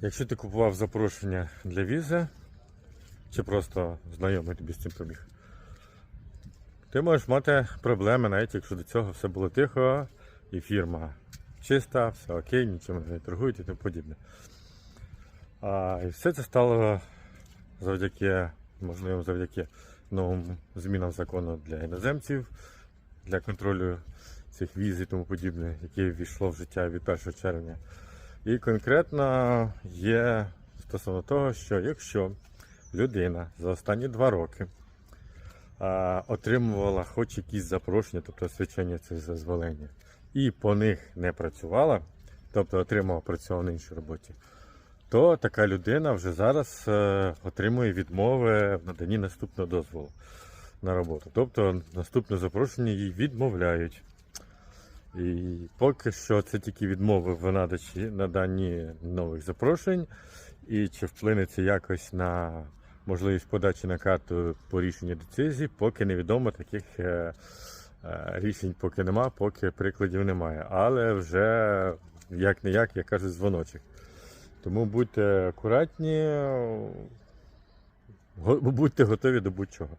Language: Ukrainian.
Якщо ти купував запрошення для візи, чи просто знайомий тобі з цим побіг, ти можеш мати проблеми, навіть якщо до цього все було тихо, і фірма чиста, все окей, нічим не торгують і тому подібне. А, і все це стало завдяки, можливо, завдяки новим змінам закону для іноземців, для контролю цих віз і тому подібне, яке ввійшло в життя від 1 червня. І конкретно є стосовно того, що якщо людина за останні два роки отримувала хоч якісь запрошення, тобто освячення цих зазволення, і по них не працювала, тобто отримала працювала на іншій роботі, то така людина вже зараз е, отримує відмови в наданні наступного дозволу на роботу. Тобто наступне запрошення їй відмовляють. І поки що це тільки відмови в надачі наданні нових запрошень. І чи вплине це якось на можливість подачі на карту по рішенню децизії, поки невідомо таких е, е, рішень поки нема, поки прикладів немає. Але вже як не як, я кажу, дзвоночок. Тому будьте акуратні, будьте готові до будь-чого.